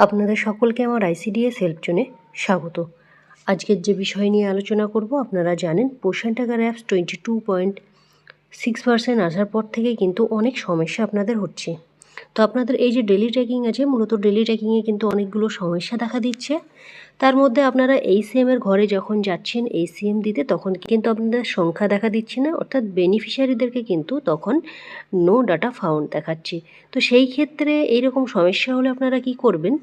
আপনাদের সকলকে আমার আইসিডিএস হেল্প জোনে স্বাগত। আজকের যে বিষয় নিয়ে আলোচনা করব, আপনারা জানেন পোষণ টাকার apps twenty two point six percent আসার পর থেকে কিন্তু অনেক সমস্যা আপনাদের হচ্ছে। তো আপনাদের এই যে ডেলি ট্র্যাকিং আছে, মূলত ডেলি ট্র্যাকিংয়ে কিন্তু অনেকগুলো সমস্যা দেখা দিচ্ছে। তার মধ্যে আপনারা এই সিএমের ঘরে যখন যাচ্ছেন এই সিএম দিতে, তখন কিন্তু আপনাদের সংখ্যা দেখা দিচ্ছে না, অর্থাৎ বেনিফিশিয়ারিদেরকে কিন্তু তখন নো ডাটা ফাউন্ড দেখাচ্ছে। তো সেই ক্ষেত্রে এইরকম সমস্যা হলে আপনারা কি করবেন?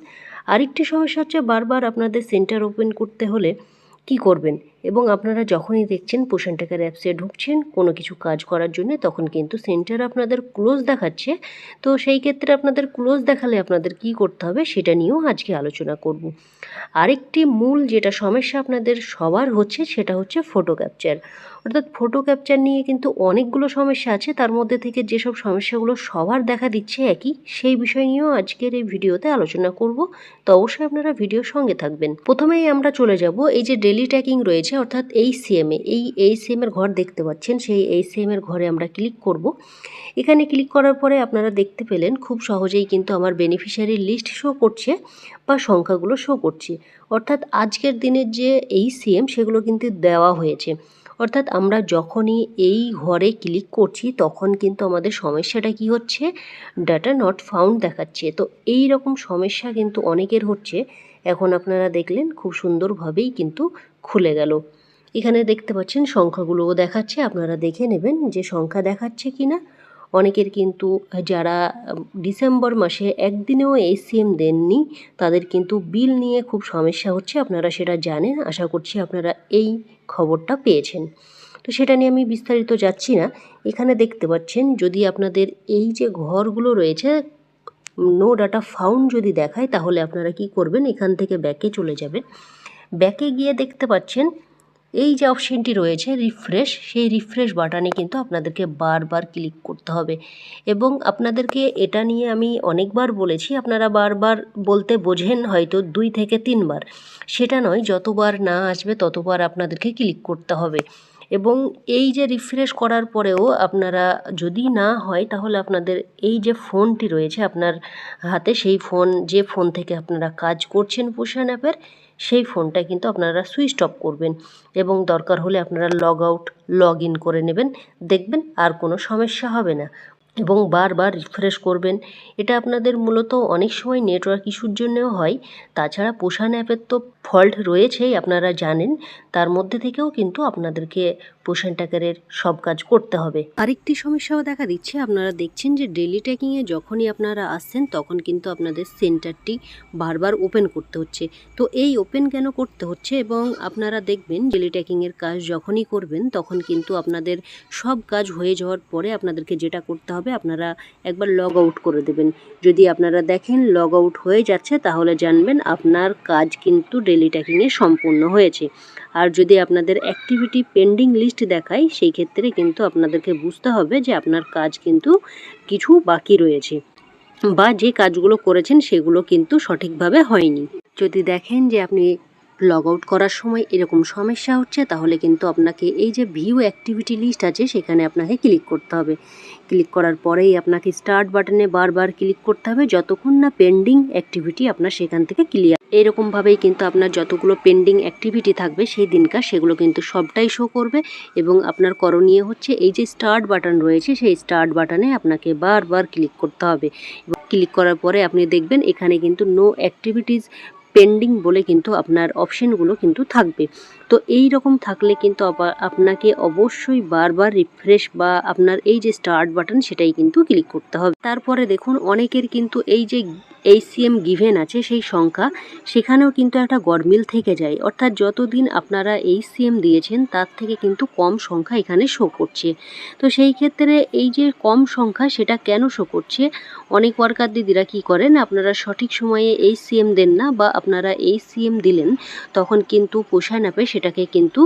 আরেকটি সমস্যা হচ্ছে বারবার আপনাদের সেন্টার ওপেন করতে হলে কি করবেন? এবং আপনারা যখনই দেখছেন পোষণ অ্যাপসে ঢুকছেন, কোনো কিছু কাজ করার জন্য, তখন কিন্তু সেন্টার আপনাদের ক্লোজ দেখাচ্ছে। তো সেই ক্ষেত্রে আপনাদের ক্লোজ দেখালে আপনাদের কি করতে হবে সেটা নিয়েও আজকে আলোচনা করব। আরেকটি মূল যেটা সমস্যা আপনাদের সবার হচ্ছে, সেটা হচ্ছে ফটো ক্যাপচার অর্থাৎ ফটো ক্যাপচার নিয়ে কিন্তু অনেকগুলো সমস্যা আছে। তার মধ্যে থেকে যেসব সমস্যাগুলো সবার দেখা দিচ্ছে একই, সেই বিষয় নিয়েও আজকের এই ভিডিওতে আলোচনা করব। তো অবশ্যই আপনারা ভিডিওর সঙ্গে থাকবেন। প্রথমেই আমরা চলে যাব। এই যে ডেলি ট্র্যাকিং রয়েছে অর্থাৎ এই সিএমএ এই এই সিএমের ঘর দেখতে পাচ্ছেন, সেই এই সিএমের ঘরে আমরা ক্লিক করব। এখানে ক্লিক করার পরে আপনারা দেখতে পেলেন, খুব সহজেই কিন্তু আমার বেনিফিশিয়ারির লিস্ট শো করছে বা সংখ্যাগুলো শো করছে। অর্থাৎ আজকের দিনের যে এই সিএম সেগুলো কিন্তু দেওয়া হয়েছে। অর্থাৎ আমরা যখনই এই ঘরে ক্লিক করছি, তখন কিন্তু আমাদের সমস্যাটা কি হচ্ছে? ডাটা নট ফাউন্ড দেখাচ্ছে। তো এই রকম সমস্যা কিন্তু অনেকের হচ্ছে। এখন আপনারা দেখলেন, খুব সুন্দরভাবেই কিন্তু খুলে গেল। এখানে দেখতে পাচ্ছেন সংখ্যাগুলোও দেখাচ্ছে। আপনারা দেখে নেবেন যে সংখ্যা দেখাচ্ছে কি না অনেকের কিন্তু যারা ডিসেম্বর মাসে একদিনেও এসিএম দেননি, তাদের কিন্তু বিল নিয়ে খুব সমস্যা হচ্ছে। আপনারা সেটা জানেন। আশা করছি আপনারা এই খবরটা পেয়েছেন। তো সেটা নিয়ে আমি বিস্তারিত যাচ্ছি না। এখানে দেখতে পাচ্ছেন, যদি আপনাদের এই যে ঘরগুলো রয়েছে নো ডাটা ফাউন্ড যদি দেখায়, তাহলে আপনারা কি করবেন? এখান থেকে ব্যাকে চলে যাবেন। ব্যাকে গিয়ে দেখতে পাচ্ছেন, এই যে অপশানটি রয়েছে, রিফ্রেশ, সেই রিফ্রেশ বাটনে কিন্তু আপনাদেরকে বারবার ক্লিক করতে হবে। এবং আপনাদেরকে এটা নিয়ে আমি অনেকবার বলেছি, আপনারা বারবার বলতে বোঝেন হয়তো দুই থেকে তিনবার। সেটা নয়, যতবার না আসবে ততবার আপনাদেরকে ক্লিক করতে হবে। এবং এই যে রিফ্রেশ করার পরেও আপনারা যদি না হয়, তাহলে আপনাদের এই যে ফোনটি রয়েছে আপনার হাতে, সেই ফোন, যে ফোন থেকে আপনারা কাজ করছেন পোষণ অ্যাপের সেই ফোনটা কিন্তু আপনারা সুইচ অফ করবেন এবং দরকার হলে আপনারা লগ আউট, লগ ইন করে নেবেন। দেখবেন আর কোনো সমস্যা হবে না। এবং বারবার রিফ্রেশ করবেন। এটা আপনাদের মূলত অনেক সময় নেটওয়ার্ক ইস্যুর জন্যও হয়। তাছাড়া পোষণ অ্যাপের তো ফল্ট রয়েছেই, আপনারা জানেন। তার মধ্যে থেকেও কিন্তু আপনাদেরকে পোষণ টাকারের সব কাজ করতে হবে। আরেকটি সমস্যাও দেখা দিচ্ছে, আপনারা দেখছেন যে ডেলি ট্যাকিংয়ে যখনই আপনারা আসছেন, তখন কিন্তু আপনাদের সেন্টারটি বারবার ওপেন করতে হচ্ছে। তো এই ওপেন কেন করতে হচ্ছে? এবং আপনারা দেখবেন ডেলি ট্যাকিংয়ের কাজ যখনই করবেন, তখন কিন্তু আপনাদের সব কাজ হয়ে যাওয়ার পরে আপনাদেরকে যেটা করতে হবে আপনারা একবার লগ আউট করে দেবেন। যদি আপনারা দেখেন লগ আউট হয়ে যাচ্ছে, তাহলে জানবেন আপনার কাজ কিন্তু ডেলি ট্যাকিংয়ে সম্পূর্ণ হয়েছে। আর যদি আপনাদের অ্যাক্টিভিটি পেন্ডিং লিস্ট দেখায় সেই ক্ষেত্রে কিন্তু আপনাদেরকে বুঝতে হবে যে আপনার কাজ কিন্তু কিছু বাকি রয়েছে। বা যে কাজগুলো করেছেন, সেগুলো কিন্তু সঠিকভাবে হয়নি। যদি দেখেন যে আপনি লগ আউট করার সময় এরকম সমস্যা হচ্ছে, তাহলে কিন্তু আপনাকে এই যে ভিউ অ্যাক্টিভিটি লিস্ট আছে, সেখানে আপনাকে ক্লিক করতে হবে। ক্লিক করার পরেই আপনাকে স্টার্ট বাটনে বারবার ক্লিক করতে হবে, যতক্ষণ না পেন্ডিং অ্যাক্টিভিটি আপনার সেখান থেকে ক্লিয়ার এরকমভাবেই কিন্তু আপনার যতগুলো পেন্ডিং অ্যাক্টিভিটি থাকবে, সেই দিনকার সেগুলো কিন্তু সবটাই শো করবে এবং আপনার করণীয় হচ্ছে এই যে স্টার্ট বাটন রয়েছে, সেই স্টার্ট বাটনে আপনাকে বারবার ক্লিক করতে হবে। ক্লিক করার পরে আপনি দেখবেন এখানে কিন্তু নো অ্যাক্টিভিটিস পেন্ডিং বলে কিন্তু আপনার অপশানগুলো কিন্তু থাকবে। তো এই রকম থাকলে কিন্তু আপনাকে অবশ্যই বারবার রিফ্রেশ বা আপনার এই যে স্টার্ট বাটন সেটাই কিন্তু ক্লিক করতে হবে। তারপরে দেখুন, অনেকের কিন্তু এই যে এই সিএম গিভেন আছে সেই সংখ্যা, সেখানেও কিন্তু একটা গরমিল থেকে যায়। অর্থাৎ যতদিন আপনারা এই সিএম দিয়েছেন, তার থেকে কিন্তু কম সংখ্যা এখানে শো করছে। তো সেই ক্ষেত্রে এই যে কম সংখ্যা, সেটা কেন শো করছে? অনেক ওয়ার্কার দিদিরা কী করেন, আপনারা সঠিক সময়ে এই সিএম দেন না বা আপনারা এই সিএম দিলেন, তখন কিন্তু পোষায় না পেয়ে সেটাকে কিন্তু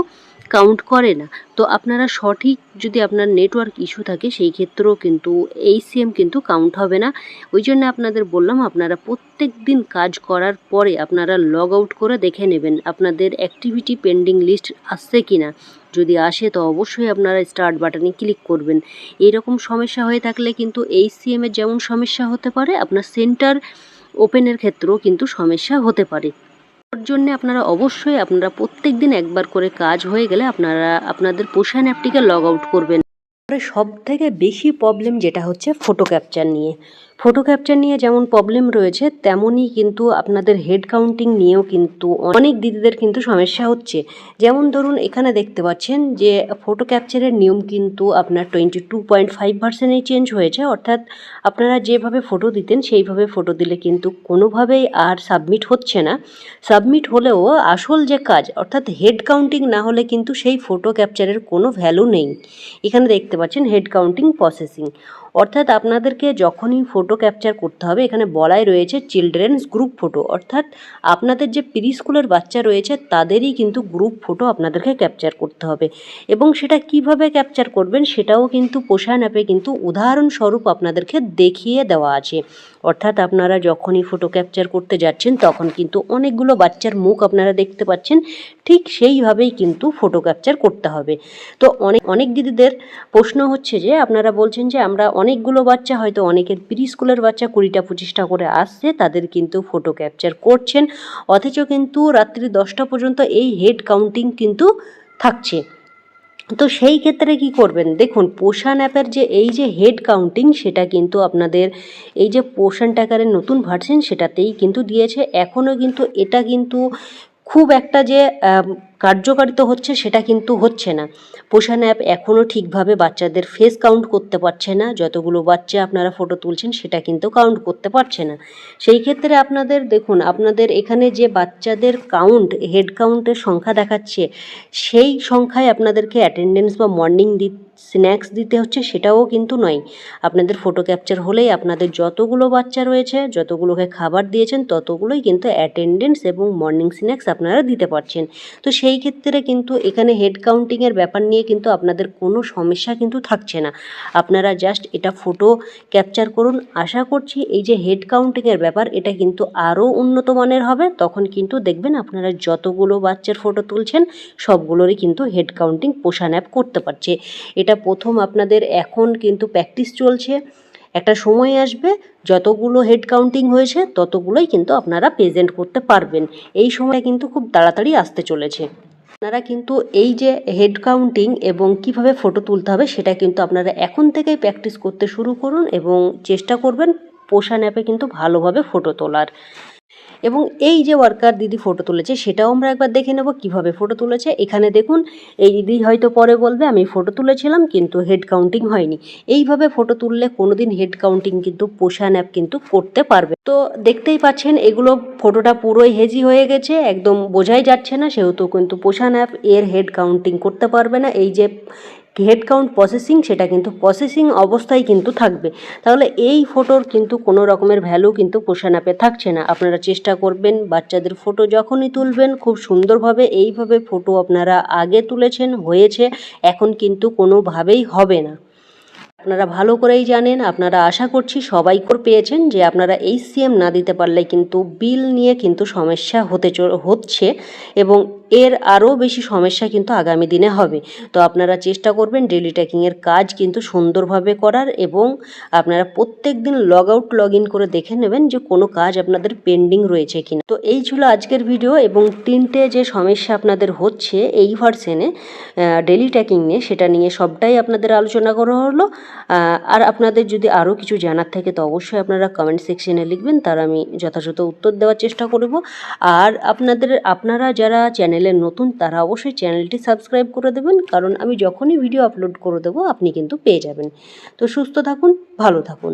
কাউন্ট করে না। তো আপনারা সঠিক যদি আপনার নেটওয়ার্ক ইস্যু থাকে, সেই ক্ষেত্রেও কিন্তু এই সিএম কিন্তু কাউন্ট হবে না। ওই জন্য আপনাদের বললাম, আপনারা প্রত্যেক দিন কাজ করার পরে আপনারা লগ আউট করে দেখে নেবেন আপনাদের অ্যাক্টিভিটি পেন্ডিং লিস্ট আসছে কি না যদি আসে, তো অবশ্যই আপনারা স্টার্ট বাটনে ক্লিক করবেন। এরকম সমস্যা হয়ে থাকলে কিন্তু এই সিএমের যেমন সমস্যা হতে পারে, আপনার সেন্টার ওপেনের ক্ষেত্রেও কিন্তু সমস্যা হতে পারে। ওর জন্য আপনারা অবশ্যই আপনারা প্রত্যেকদিন একবার করে কাজ হয়ে গেলে আপনারা, আপনাদের পোষা অ্যাপটিকে লগ আউট করবেন। সব থেকে বেশি প্রবলেম যেটা হচ্ছে ফটো ক্যাপচার নিয়ে। ফটো ক্যাপচার নিয়ে যেমন প্রবলেম রয়েছে, তেমনই কিন্তু আপনাদের হেড কাউন্টিং নিয়েও কিন্তু অনেক দিদিদের কিন্তু সমস্যা হচ্ছে। যেমন ধরুন, এখানে দেখতে পাচ্ছেন যে ফটো ক্যাপচারের নিয়ম কিন্তু আপনার টোয়েন্টি টু পয়েন্ট ফাইভ পার্সেন্টেই চেঞ্জ হয়েছে। অর্থাৎ আপনারা যেভাবে ফটো দিতেন, সেইভাবে ফটো দিলে কিন্তু কোনোভাবেই আর সাবমিট হচ্ছে না। সাবমিট হলেও আসল যে কাজ, অর্থাৎ হেড কাউন্টিং না হলে কিন্তু সেই ফটো ক্যাপচারের কোনো ভ্যালু নেই। এখানে দেখতে পাচ্ছেন হেড কাউন্টিং প্রসেসিং অর্থাৎ আপনাদেরকে যখনই ফটো ক্যাপচার করতে হবে, এখানে বলাই রয়েছে চিলড্রেন্স গ্রুপ ফটো অর্থাৎ আপনাদের যে প্রি স্কুলের বাচ্চা রয়েছে, তাদেরই কিন্তু গ্রুপ ফটো আপনাদেরকে ক্যাপচার করতে হবে। এবং সেটা কীভাবে ক্যাপচার করবেন, সেটাও কিন্তু পোষান অ্যাপে কিন্তু উদাহরণস্বরূপ আপনাদেরকে দেখিয়ে দেওয়া আছে। অর্থাৎ আপনারা যখনই ফটো ক্যাপচার করতে যাচ্ছেন, তখন কিন্তু অনেকগুলো বাচ্চার মুখ আপনারা দেখতে পাচ্ছেন, ঠিক সেইভাবেই কিন্তু ফটো ক্যাপচার করতে হবে। তো অনেক অনেক দিদিদের প্রশ্ন হচ্ছে যে, আপনারা বলছেন যে আমরা অনেকগুলো বাচ্চা, হয়তো অনেকের প্রি স্কুলের বাচ্চা কুড়িটা, পঁচিশটা করে আসছে, তাদের কিন্তু ফটো ক্যাপচার করছেন। অথচ কিন্তু রাত্রি দশটা পর্যন্ত এই হেড কাউন্টিং কিন্তু থাকছে। তো সেই ক্ষেত্রে কি করবেন? দেখুন, পোষণ অ্যাপের যে এই যে হেড কাউন্টিং সেটা কিন্তু আপনাদের এই যে পোষণ টাকারের নতুন ভার্সন সেটাতেই কিন্তু দিয়েছে। এখনও কিন্তু এটা কিন্তু খুব একটা যে কার্যকারিতা হচ্ছে সেটা কিন্তু হচ্ছে না। পোষণ অ্যাপ এখনও ঠিকভাবে বাচ্চাদের ফেস কাউন্ট করতে পারছে না। যতগুলো বাচ্চা আপনারা ফটো তুলছেন সেটা কিন্তু কাউন্ট করতে পারছে না। সেই ক্ষেত্রে আপনাদের, দেখুন, আপনাদের এখানে যে বাচ্চাদের কাউন্ট হেড কাউন্টের সংখ্যা দেখাচ্ছে, সেই সংখ্যায় আপনাদেরকে অ্যাটেন্ডেন্স বা মর্নিং দি স্ন্যাক্স দিতে হচ্ছে সেটাও কিন্তু নয়। আপনাদের ফটো ক্যাপচার হলেই আপনাদের যতগুলো বাচ্চা রয়েছে, যতগুলোকে খাবার দিয়েছেন, ততগুলোই কিন্তু অ্যাটেন্ডেন্স এবং মর্নিং স্ন্যাক্স আপনারা দিতে পারছেন। তো সেই ক্ষেত্রে কিন্তু এখানে হেড কাউন্টিংয়ের ব্যাপার নিয়ে কিন্তু আপনাদের কোনো সমস্যা কিন্তু থাকছে না। আপনারা জাস্ট এটা ফটো ক্যাপচার করুন। আশা করছি এই যে হেড কাউন্টিংয়ের ব্যাপার, এটা কিন্তু আরও উন্নত মানের হবে। তখন কিন্তু দেখবেন আপনারা যতগুলো বাচ্চার ফটো তুলছেন, সবগুলোরই কিন্তু হেড কাউন্টিং পোষান অ্যাপ করতে পারছে। এটা প্রথম আপনাদের এখন কিন্তু প্র্যাকটিস চলছে। একটা সময় আসবে, যতগুলো হেড কাউন্টিং হয়েছে, ততগুলোই কিন্তু আপনারা প্রেজেন্ট করতে পারবেন। এই সময়টা কিন্তু খুব তাড়াতাড়ি আসতে চলেছে। আপনারা কিন্তু এই যে হেড কাউন্টিং এবং কীভাবে ফটো তুলতে হবে, সেটা কিন্তু আপনারা এখন থেকেই প্র্যাকটিস করতে শুরু করুন এবং চেষ্টা করবেন পোষান অ্যাপে কিন্তু ভালোভাবে ফটো তোলার। এবং এই যে ওয়ার্কার দিদি ফটো তুলেছে, সেটাও আমরা একবার দেখে নেব কীভাবে ফটো তুলেছে। এখানে দেখুন, এই দিদি হয়তো পরে বলবে, আমি ফটো তুলেছিলাম, কিন্তু হেড কাউন্টিং হয়নি। এইভাবে ফটো তুললে কোনো দিন হেড কাউন্টিং কিন্তু পোষান অ্যাপ কিন্তু করতে পারবে। তো দেখতেই পাচ্ছেন, এগুলো ফটোটা পুরোই হেজি হয়ে গেছে, একদম বোঝাই যাচ্ছে না, সেহেতু কিন্তু পোষান অ্যাপ এর হেড কাউন্টিং করতে পারবে না। এই যে হেড কাউন্ট প্রসেসিং সেটা কিন্তু প্রসেসিং অবস্থায় কিন্তু থাকবে। তাহলে এই ফটোর কিন্তু কোনো রকমের ভ্যালু কিন্তু পোষণ অ্যাপে থাকছে না। আপনারা চেষ্টা করবেন, বাচ্চাদের ফটো যখনই তুলবেন, খুব সুন্দরভাবে এইভাবে ফটো আপনারা আগে তুলেছেন, হয়েছে, এখন কিন্তু কোনোভাবেই হবে না। আপনারা ভালো করেই জানেন, আপনারা আশা করছি সবাই করে পেয়েছেন যে আপনারা এই সিএম না দিতে পারলে কিন্তু বিল নিয়ে কিন্তু সমস্যা হতে হচ্ছে এবং এর আরও বেশি সমস্যা কিন্তু আগামী দিনে হবে। তো আপনারা চেষ্টা করবেন ডেলি ট্যাকিংয়ের কাজ কিন্তু সুন্দরভাবে করার এবং আপনারা প্রত্যেক দিন লগ আউট লগ ইন করে দেখে নেবেন যে কোনো কাজ আপনাদের পেন্ডিং রয়েছে কিনা। তো এই ছিল আজকের ভিডিও এবং তিনটে যে সমস্যা আপনাদের হচ্ছে এই ভার্সেনে ডেলি ট্যাকিং নিয়ে, সেটা নিয়ে সবটাই আপনাদের আলোচনা করা হলো। আর আপনাদের যদি আরও কিছু জানার থাকে, তো অবশ্যই আপনারা কমেন্ট সেকশনে লিখবেন, তার আমি যথাযথ উত্তর দেওয়ার চেষ্টা করব। আর আপনাদের, আপনারা যারা চ্যানেলে নতুন, তারা অবশ্যই চ্যানেলটি সাবস্ক্রাইব করে দেবেন, কারণ আমি যখনই ভিডিও আপলোড করে দেবো, আপনি কিন্তু পেয়ে যাবেন। তো সুস্থ থাকুন, ভালো থাকুন।